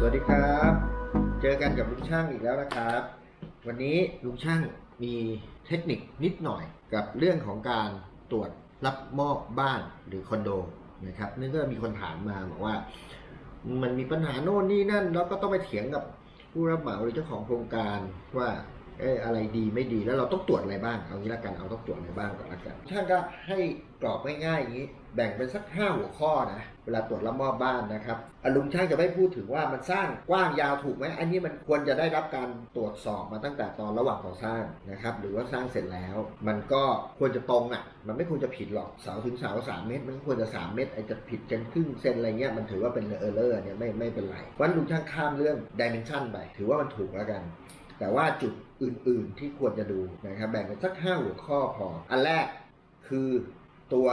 สวัสดีครับ เจอกันกับลุงช่างอีกแล้วนะครับ วันนี้ลุงช่างมีเทคนิคนิดหน่อยกับเรื่องของการตรวจรับมอบบ้านหรือคอนโดนะครับเนื่องจากมีคนถามมาบอกว่า มันมีปัญหาโน่นนี่นั่น แล้วก็ต้องไปเถียงกับผู้รับเหมาหรือเจ้าของโครงการว่า เอออะไรดีไม่ดีแล้วเราต้องตรวจอะไรบ้างเอางี้ละกันเอาต้องตรวจอะไรบ้างก่อนละกันช่างก็ให้กรอบง่ายๆอย่างนี้ แบ่งเป็นสักห้าหัวข้อนะเวลาตรวจรับมอบบ้านนะครับอลุงช่างจะไม่พูดถึงว่ามันสร้างกว้างยาวถูกไหมอันนี้มันควรจะได้รับการตรวจสอบมาตั้งแต่ตอนระหว่างก่อสร้างนะครับหรือว่าสร้างเสร็จแล้ว มันก็ควรจะตรงอะมันไม่ควรจะผิดหรอกเสาถึงเสาสามเมตร มันควรจะสามเมตรไอจะผิดกันครึ่งเซนอะไรเงี้ยมันถือว่าเป็นเออร์เลอร์เนี่ยไม่ไม่เป็นไรเพราะฉะนั้นลุงช่างข้ามเรื่องดิเมนชันไปถือว่ามันถูกแล้วกัน แต่ว่าจุดอื่นๆที่ควรจะดูนะครับแบ่งเป็นสักห้าหัวข้อพอ อันแรกคือตัว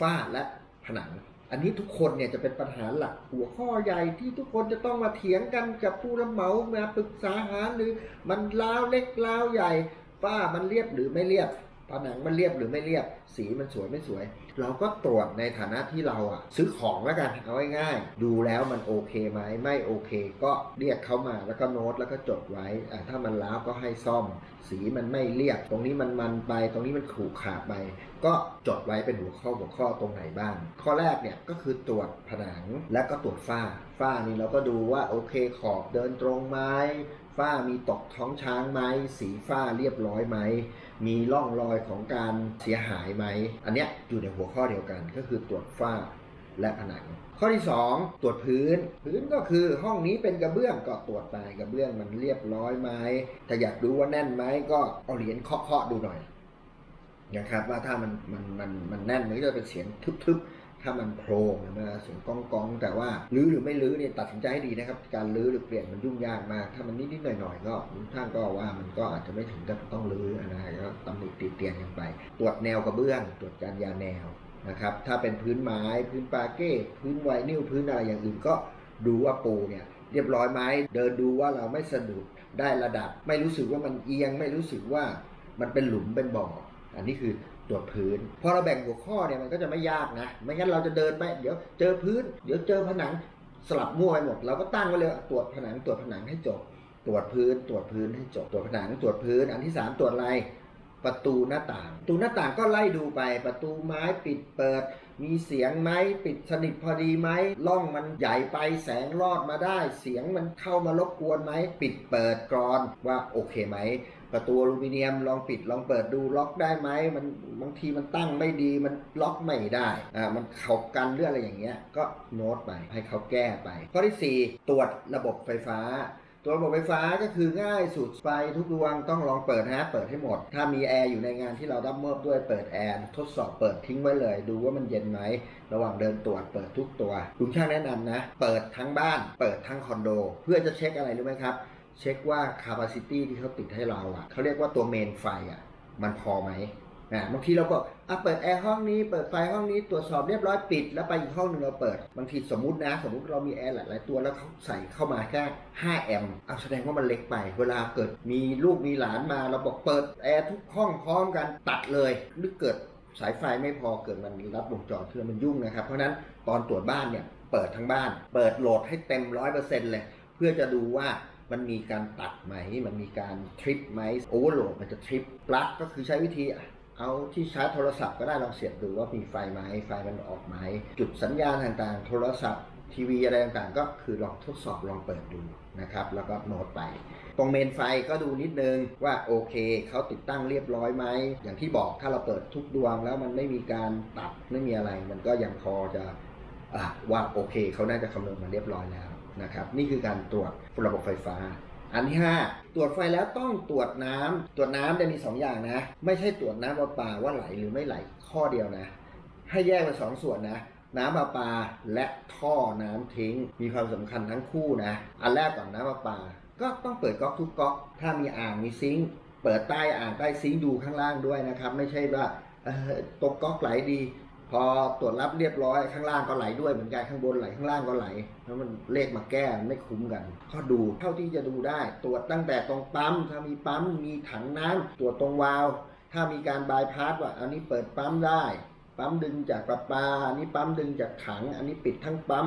ฝ้าและผนัง อันนี้ทุกคนเนี่ยจะเป็นปัญหาหลักหัวข้อใหญ่ที่ทุกคนจะต้องมาเถียงกันกับผู้รับเหมามาปรึกษาหาหรือมันล้าวเล็กล้าวใหญ่ฝ้ามันเรียบหรือไม่เรียบ ผนังมันเรียบหรือไม่เรียบ สีมันสวยไม่สวย เราก็ตรวจในฐานะที่เราอะซื้อของแล้วกันเอาง่ายๆดูแล้วมันโอเคไหมไม่โอเค ก็เรียกเขามาแล้วก็โน้ตแล้วก็จดไว้อะถ้ามันล้าวก็ให้ซ่อม สีมันไม่เรียบตรงนี้มันมันไป ตรงนี้มันขรุขระไป ก็จดไว้เป็นหัวข้อหัวข้อตรงไหนบ้าง ข้อแรกเนี่ยก็คือตรวจผนังและก็ตรวจฝ้า ฝ้านี่เราก็ดูว่าโอเคขอบเดินตรงไหมฝ้ามีตกท้องช้างไหมสีฝ้าเรียบร้อยไหมมีร่องรอยของการเสียหายไหมอันเนี้ยอยู่ในหัวข้อเดียวกันก็คือตรวจฝ้าและผนัง ข้อที่ 2 ตรวจพื้น พื้นก็คือห้องนี้เป็นกระเบื้องก็ตรวจไปกระเบื้องมันเรียบร้อยไหมถ้าอยากดูว่าแน่นไหมก็เอาเหรียญเคาะๆดูหน่อยนะครับว่าถ้ามันมันมันมันแน่นมันก็จะเป็นเสียงทึบๆ ถ้ามันโพรงมันะเสียงก้องกอง แต่ว่ารื้อหรือไม่รื้อเนี่ยตัดสินใจให้ดีนะครับ การรื้อหรือเปลี่ยนมันยุ่งยากมาก ถ้ามันนิดๆหน่อยๆก็ท่านก็ว่ามันก็อาจจะไม่ถึงกับต้องรื้อนะไรก็ตำหนิติเตียนกันไป ตรวจแนวกระเบื้อง ตรวจการยาแนวนะครับถ้าเป็นพื้นไม้พื้นปาเก้พื้นไวนิลพื้นอะไรอย่างอื่นก็ดูว่าปูเนี่ยเรียบร้อยไหมเดินดูว่าเราไม่สะดุดได้ระดับ ไม่รู้สึกว่ามันเอียง ไม่รู้สึกว่ามันเป็นหลุมเป็นบ่อ อันนี้คือตรวจพื้น พอเราแบ่งหัวข้อเนี่ยมันก็จะไม่ยากนะ ไม่งั้นเราจะเดินไปเดี๋ยวเจอพื้น เดี๋ยวเจอผนังสลับมั่วไปหมด เราก็ตั้งไว้เลยตรวจผนังตรวจผนังให้จบ ตรวจพื้น ตรวจพื้นให้จบ ตรวจผนังตรวจพื้น อันที่สามตรวจอะไรประตูหน้าต่าง ประตูหน้าต่างก็ไล่ดูไป ประตูไม้ปิดเปิด มีเสียงไหมปิดสนิทพอดีไหมร่องมันใหญ่ไปแสงรอดมาได้ เสียงมันเข้ามารบกวนไหม ปิดเปิดกรอนว่าโอเคไหม ประตูอลูมิเนียมลองปิดลองเปิดดูล็อกได้ไหมมันบางทีมันตั้งไม่ดีมันล็อกไม่ได้อ่ามันเขากันเรื่องอะไรอย่างเงี้ยก็โน้ตไปให้เขาแก้ไป ข้อที่ 4 ตรวจระบบไฟฟ้าตัวระบบไฟฟ้าก็คือง่ายสุดไฟทุกดวงต้องลองเปิดนะเปิดให้หมด ถ้ามีแอร์อยู่ในงานที่เรารับมอบด้วยเปิดแอร์ทดสอบเปิดทิ้งไว้เลย ดูว่ามันเย็นไหมระหว่างเดินตรวจเปิดทุกตัวลุงช่างแนะนำนะ เปิดทั้งบ้าน เปิดทั้งคอนโด เพื่อจะเช็คอะไรรู้ไหมครับ เช็คว่า capacity ที่เขาติดให้เราอะเขาเรียกว่าตัวเมนไฟอะมันพอไหมนะบางทีเราก็อะเปิดแอร์ห้องนี้เปิดไฟห้องนี้ตรวจสอบเรียบร้อยปิด แล้วไปอีกห้องหนึ่งเราเปิดบางทีสมมตินะ สมมติเรามีแอร์หลายๆตัวแล้วเขาใส่เข้ามาแค่ 5 แอมป์เอาแสดงว่ามันเล็กไป เวลาเกิดมีลูกมีหลานมาเราบอกเปิดแอร์ทุกห้องพร้อมกันตัดเลยหรือเกิดสายไฟไม่พอเกิดมันรับวงจรคือมันยุ่งนะครับ เพราะฉะนั้นตอนตรวจบ้านเนี่ยเปิดทั้งบ้าน เปิดโหลดให้เต็มร้อยเปอร์เซ็นต์เลย เพื่อจะดูว่า มันมีการตัดไหม มันมีการทริปไหมโอเวอร์โหลดมันจะทริปปลั๊กก็คือใช้วิธีเอาที่ชาร์จโทรศัพท์ก็ได้ลองเสียบดูว่ามีไฟไหมไฟมันออกไหมจุดสัญญาณต่างๆ โทรศัพท์ทีวีอะไรต่างๆ ก็คือลองทดสอบลองเปิดดูนะครับ แล้วก็โน้ตไป ตรงเมนไฟก็ดูนิดนึงว่าโอเคเขาติดตั้งเรียบร้อยไหม อย่างที่บอกถ้าเราเปิดทุกดวงแล้วมันไม่มีการตัดไม่มีอะไร มันก็ยังพอจะอะว่าโอเคเขาน่าจะคำนวณมาเรียบร้อยแล้ว นะครับนี่คือการตรวจระบบไฟฟ้า อันที่ 5 ตรวจไฟแล้วต้องตรวจน้ำตรวจน้ำจะมี 2 อย่างนะ ไม่ใช่ตรวจน้ำประปาว่าไหลหรือไม่ไหลข้อเดียวนะ ให้แยกเป็นสองส่วนนะน้ำประปาและท่อน้ำทิ้ง มีความสำคัญทั้งคู่นะ อันแรกก่อนน้ำประปา ก็ต้องเปิดก๊อกทุกก๊อก ถ้ามีอ่างมีซิงค์เปิดใต้อ่างใต้ซิงค์ดูข้างล่างด้วยนะครับ ไม่ใช่ว่าตกก๊อกไหลดี พอตรวจรับเรียบร้อยข้างล่างก็ไหลด้วยเหมือนกันข้างบนไหลข้างล่างก็ไหลแล้วมันเลขมาแก้ไม่คุ้มกัน ก็ดูเท่าที่จะดูได้ ตรวจตั้งแต่ตรงปั๊มถ้ามีปั๊มมีถังน้ำตรวจตรงวาล์วถ้ามีการบายพาสว่าอันนี้เปิดปั๊มได้ ปั๊มดึงจากประปา อันนี้ปั๊มดึงจากถัง อันนี้ปิดทั้งปั๊ม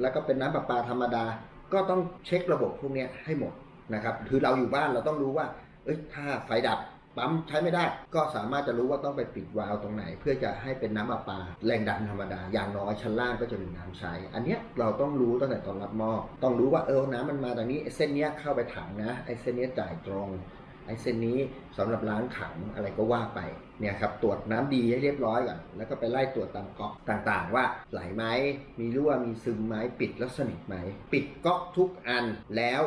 แล้วก็เป็นน้ำประปาธรรมดา ก็ต้องเช็คระบบพวกนี้ให้หมดนะครับคือเราอยู่บ้านเราต้องรู้ว่าเอ้ยถ้าไฟดับ ปั๊มใช้ไม่ได้ ก็สามารถจะรู้ว่าต้องไปปิดวาล์วตรงไหน เพื่อจะให้เป็นน้ำประปา แรงดันธรรมดา อย่างน้อยชั้นล่างก็จะมีน้ำใช้ อันเนี้ยเราต้องรู้ตั้งแต่ตอนรับมอบต้องรู้ว่าเออน้ำมันมาตรงนี้เส้นเนี้ยเข้าไปถังนะไอ้เส้นเนี้ยจ่ายตรงไอ้เส้นนี้สำหรับล้างขังอะไรก็ว่าไปเนี่ยครับตรวจน้ำดีให้เรียบร้อยก่อนแล้วก็ไปไล่ตรวจตามก๊อกต่างๆ ว่าไหลไหมมีรั่วมีซึมไหมปิดแล้วสนิทไหมปิดก๊อกทุกอันแล้ว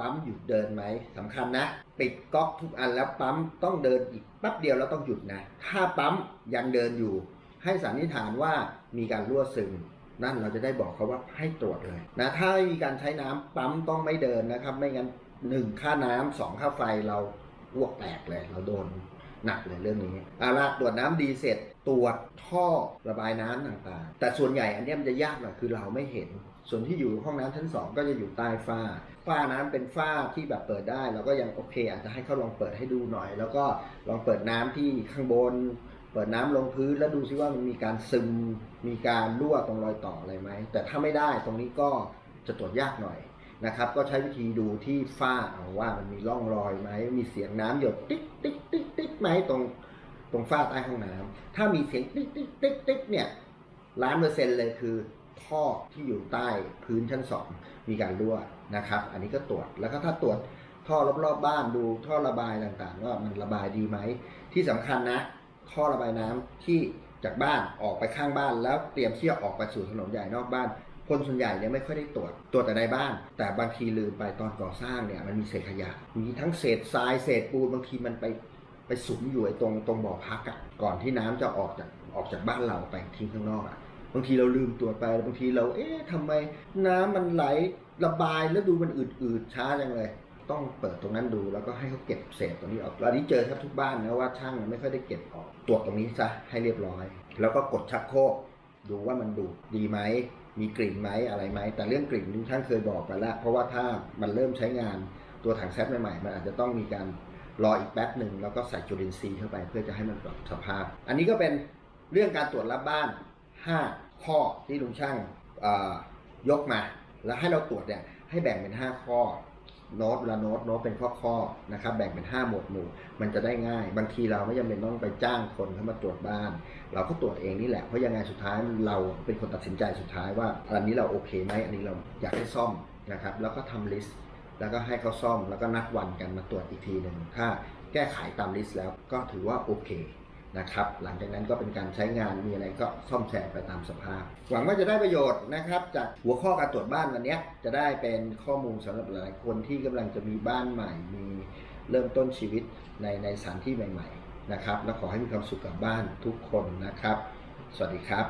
ปั๊มหยุดเดินไหมสำคัญนะ ปิดก๊อกทุกอันแล้วปั๊มต้องเดินอีกแป๊บเดียวแล้วต้องหยุดนะ ถ้าปั๊มยังเดินอยู่ ให้สันนิษฐานว่ามีการรั่วซึมนั่นเราจะได้บอกเขาว่าให้ตรวจเลยนะถ้ามีการใช้น้ำปั๊มต้องไม่เดินนะครับ ไม่งั้นหนึ่งค่าน้ำสองค่าไฟเราอ้วกแตกเลย เราโดนหนักเลยเรื่องนี้เอาละตรวจน้ำดีเสร็จตรวจท่อระบายน้ำต่างๆ แต่ส่วนใหญ่อันนี้มันจะยากหน่อยคือเราไม่เห็น ส่วนที่อยู่ห้องน้ำชั้นสองก็จะอยู่ใต้ฝ้า ฝ้าน้ำเป็นฝ้าที่แบบเปิดได้ เราก็ยังโอเค อาจจะให้เขาลองเปิดให้ดูหน่อย แล้วก็ลองเปิดน้ำที่ข้างบน เปิดน้ำลงพื้นแล้วดูซิว่ามันมีการซึม มีการรั่วตรงรอยต่ออะไรไหม แต่ถ้าไม่ได้ตรงนี้ก็จะตรวจยากหน่อยนะครับ ก็ใช้วิธีดูที่ฝ้าเอาว่ามันมีร่องรอยไหม มีเสียงน้ำหยดติ๊กติ๊กติ๊กติ๊กไหมตรงตรงฝ้าใต้ห้องน้ำถ้ามีเสียงติ๊กติ๊กติ๊กติ๊กเนี่ยล้านเปอร์เซ็นต์เลยคือ ท่อที่อยู่ใต้พื้นชั้นสองมีการรั่วนะครับ อันนี้ก็ตรวจแล้วก็ถ้าตรวจท่อรอบๆบ้านดูท่อระบายต่างๆ ว่ามันระบายดีไหม ที่สำคัญนะ ท่อระบายน้ำที่จากบ้านออกไปข้างบ้าน แล้วเตรียมที่จะออกไปสู่ถนนใหญ่นอกบ้าน คนส่วนใหญ่เนี่ยไม่ค่อยได้ตรวจตรวจแต่ในบ้าน แต่บางทีลืมไปตอนก่อสร้างเนี่ยมันมีเศษขยะ มีทั้งเศษทรายเศษปูนบางทีมันไปไปสุมอยู่ไอ้ตรงตรงบ่อพักอะ่ะก่อนที่น้ำจะออกจากออกจากบ้านเราไปทิ้งข้างนอกอะ่ะ บางทีเราลืมตรวจไปบางทีเรา เอ๊ะทำไมน้ำมันไหลระบายแล้วดูมันอืดๆช้าจังเลย ต้องเปิดตรงนั้นดูแล้วก็ให้เขาเก็บเศษตรงนี้ออกอันนี้เจอแทบทุกบ้านนะว่าช่างไม่ค่อยได้เก็บออกตรวจตรงนี้ซะให้เรียบร้อย แล้วก็กดชักโครกดูว่ามันดูดดีไหมมีกลิ่นไหมอะไรไหมแต่เรื่องกลิ่นทุกท่านเคยบอกไปแล้วเพราะว่าถ้ามันเริ่มใช้งานตัวถังแซฟใหม่ๆมันอาจจะต้องมีการรออีกแป๊บหนึ่งแล้วก็ใส่จุลินทรีย์เข้าไปเพื่อจะให้มันปรับสภาพ อันนี้ก็เป็นเรื่องการตรวจรับบ้าน 5 ข้อที่ลุงช่างยกมา แล้วให้เราตรวจเนี่ยให้แบ่งเป็น 5 ข้อโน้ตละโน้ตโน้ตเป็นข้อข้อๆนะครับแบ่งเป็น 5 หมวดหมู่ มันจะได้ง่าย บางทีเราไม่จำเป็นต้องไปจ้างคนเข้ามาตรวจบ้าน เราก็ตรวจเองนี่แหละ เพราะยังไงสุดท้ายเราเป็นคนตัดสินใจสุดท้ายว่าอันนี้เราโอเคไหมอันนี้เราอยากให้ซ่อมนะครับแล้วก็ทำลิสต์แล้วก็ให้เขาซ่อมแล้วก็นัดวันกันมาตรวจอีกทีหนึ่งถ้าแก้ไขตามลิสต์แล้วก็ถือว่าโอเค นะครับ หลังจากนั้นก็เป็นการใช้งานมีอะไรก็ซ่อมแซมไปตามสภาพ หวังว่าจะได้ประโยชน์นะครับ จากหัวข้อการตรวจบ้านวันนี้จะได้เป็นข้อมูลสำหรับหลายคนที่กำลังจะมีบ้านใหม่ มีเริ่มต้นชีวิตในในสถานที่ใหม่ ๆ นะครับ และขอให้มีความสุขกับบ้านทุกคนนะครับ สวัสดีครับ